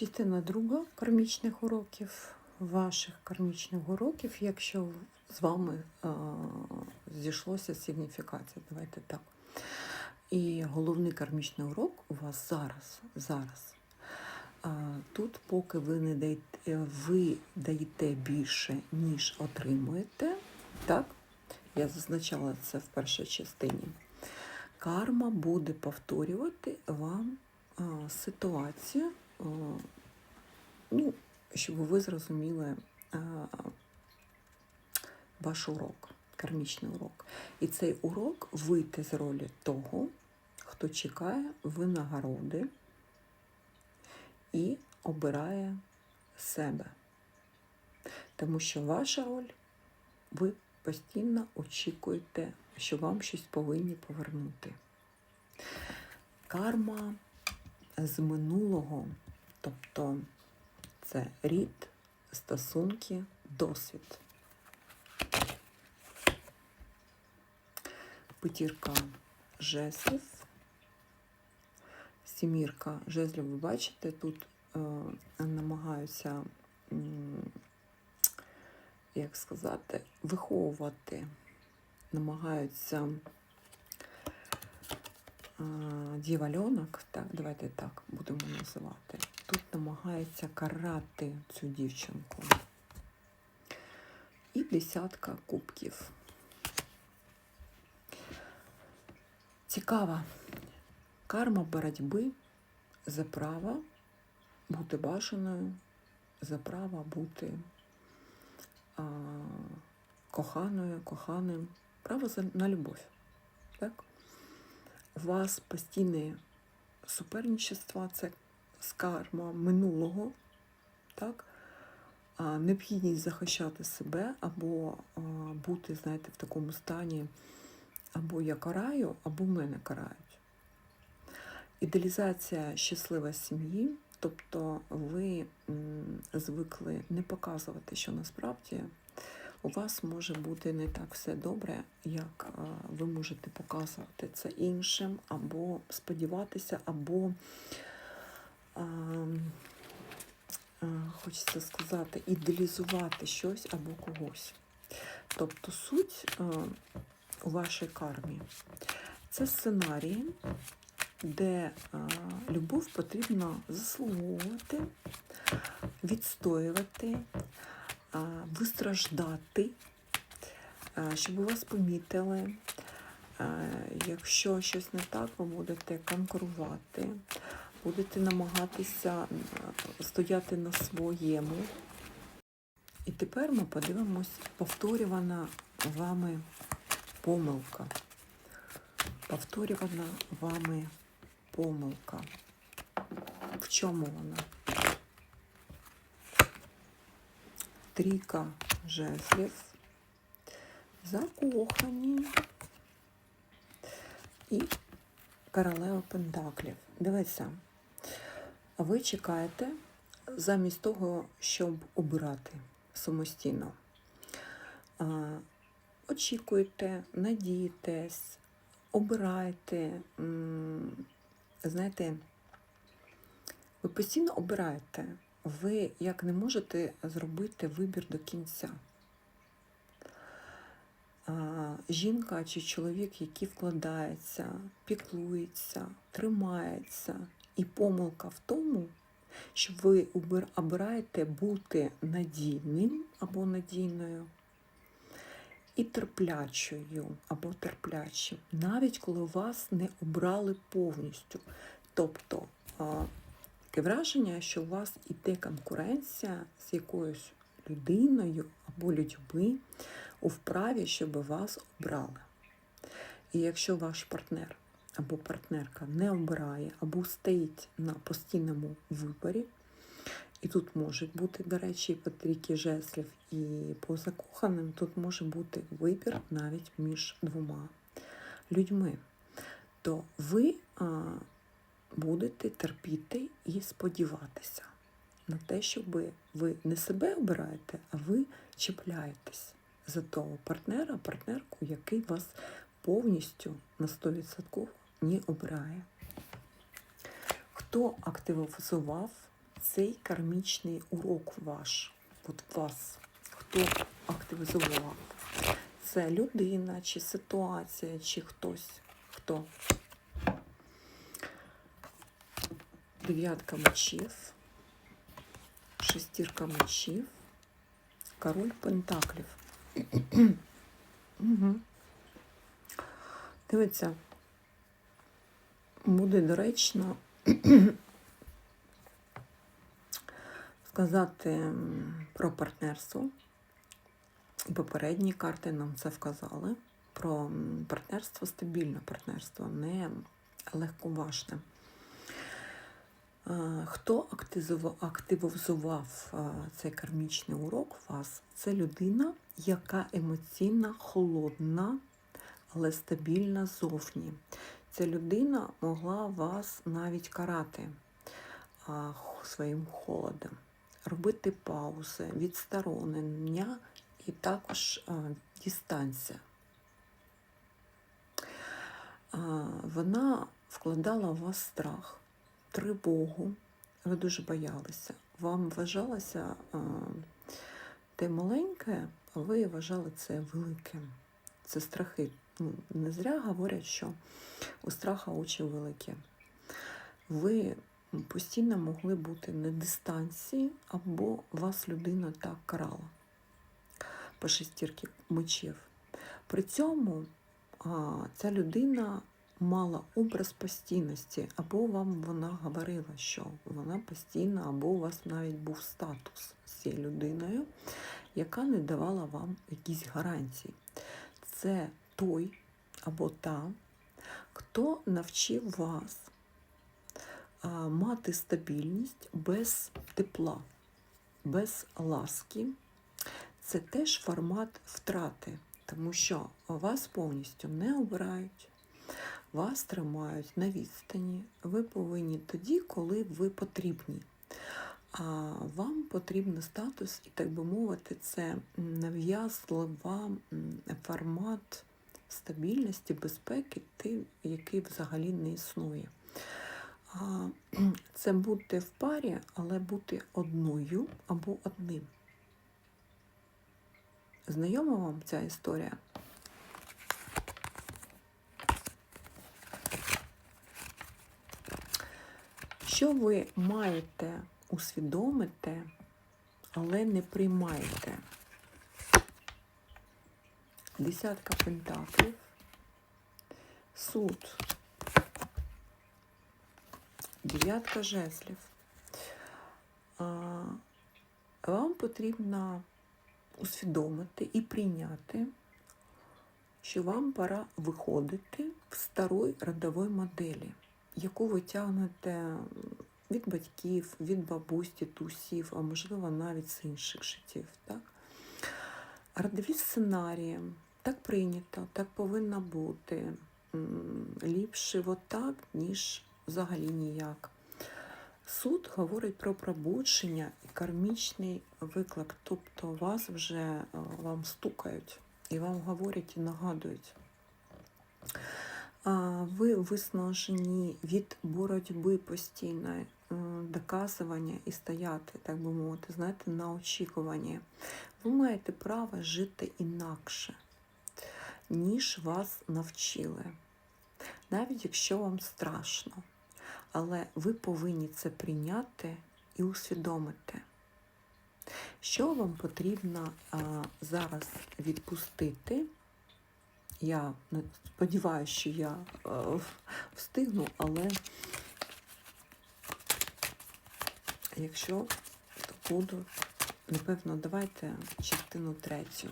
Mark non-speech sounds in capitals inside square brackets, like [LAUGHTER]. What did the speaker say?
Частина друга кармічних уроків, ваших кармічних уроків, якщо з вами а, зійшлося сигніфікація. Давайте так. І головний кармічний урок у вас зараз. зараз. А, тут, поки ви не даєте, ви даєте більше, ніж отримуєте, так? Я зазначала це в першій частині. Карма буде повторювати вам а, ситуацію, ну, щоб ви зрозуміли ваш урок, кармічний урок. І цей урок вийти з ролі того, хто чекає винагороди і обирає себе. Тому що ваша роль, ви постійно очікуєте, що вам щось повинні повернути. Карма з минулого, тобто це рід, стосунки, досвід. П'ятірка жезлів, сімірка жезлів, ви бачите, тут е, намагаються, як сказати, виховувати, намагаються дівальонок, так, давайте так будемо називати. Тут намагається карати цю дівчинку. І десятка кубків. Цікава карма боротьби за право бути бажаною, за право бути а, коханою, коханим, право на любов. Так? У вас постійне суперничество, це з карма минулого, так? А, необхідність захищати себе або а, бути, знаєте, в такому стані, або я караю, або мене карають. Ідеалізація щаслива сім'ї, тобто ви м, звикли не показувати, що насправді у вас може бути не так все добре, як ви можете показувати це іншим, або сподіватися, або а, а, хочеться сказати, ідеалізувати щось або когось. Тобто суть а, у вашій кармі це сценарії, де а, любов потрібно заслуговувати, відстоювати, вистраждати, щоб вас помітили. Якщо щось не так, ви будете конкурувати, будете намагатися стояти на своєму. І тепер ми подивимось повторювана вами помилка. Повторювана вами помилка. В чому вона? Трійка жезлів, закохані і королева пентаклів. Дивіться, ви чекаєте замість того, щоб обирати самостійно. А, Очікуєте, надієтесь, обираєте. Знаєте, ви постійно обираєте. Ви як не можете зробити вибір до кінця. Жінка чи чоловік, який вкладається, піклується, тримається. І помилка в тому, що ви обираєте бути надійним або надійною і терплячою або терплячим, навіть коли вас не обрали повністю. Тобто таке враження, що у вас іде конкуренція з якоюсь людиною або людьми у вправі, щоб вас обрали. І якщо ваш партнер або партнерка не обирає, або стоїть на постійному виборі, і тут можуть бути, до речі, по трійки жеслів і по закоханим, тут може бути вибір навіть між двома людьми. То ви будете терпіти і сподіватися на те, щоб ви не себе обираєте, а ви чіпляєтесь за того партнера, партнерку, який вас повністю на 100% не обирає. Хто активізував цей кармічний урок ваш, от вас, хто активізував? Це людина, чи ситуація, чи хтось? Хто? Дев'ятка мечів, шестірка мечів, король пентаклів. Угу. Дивіться, буде доречно сказати про партнерство. Попередні карти нам це вказали. Про партнерство, стабільне партнерство, не легковажне. Хто активізував, цей кармічний урок у вас? Це людина, яка емоційно холодна, але стабільна зовні. Ця людина могла вас навіть карати своїм холодом, робити паузи, відсторонення і також дистанція. Вона вкладала в вас страх, тривогу. Ви дуже боялися. Вам вважалося а, те маленьке, а ви вважали це великим. Це страхи. Ну, не зря говорять, що у страха очі великі. Ви постійно могли бути на дистанції, або вас людина так карала по шестірки мечів. При цьому а, ця людина мала образ постійності, або вам вона говорила, що вона постійна, або у вас навіть був статус з цією людиною, яка не давала вам якісь гарантії. Це той або та, хто навчив вас мати стабільність без тепла, без ласки. Це теж формат втрати, тому що вас повністю не обирають, вас тримають на відстані. Ви повинні тоді, коли ви потрібні. А вам потрібен статус, і, так би мовити, це нав'язлива формат стабільності, безпеки, той, який взагалі не існує. [CLEARS THROAT] Це бути в парі, але бути одною або одним. Знайома вам ця історія? Що ви маєте усвідомити, але не приймаєте? Десятка пентаклів, суд, дев'ятка жезлів. Вам потрібно усвідомити і прийняти, що вам пора виходити в старої родової моделі, яку ви тягнете від батьків, від бабусь, дідусів, а можливо навіть з інших життів. Так? Родові сценарії, так прийнято, так повинно бути. Ліпше отак, ніж взагалі ніяк. Суд говорить про пробудження і кармічний виклик, тобто вас вже вам стукають і вам говорять і нагадують. Ви виснажені від боротьби постійної, е, доказування і стояти, так би мовити, знаєте, на очікуванні. Ви маєте право жити інакше, ніж вас навчили. Навіть якщо вам страшно. Але ви повинні це прийняти і усвідомити. Що вам потрібно а, зараз відпустити? Я сподіваюся, що я а, встигну, але якщо то буду, напевно, давайте частину третю.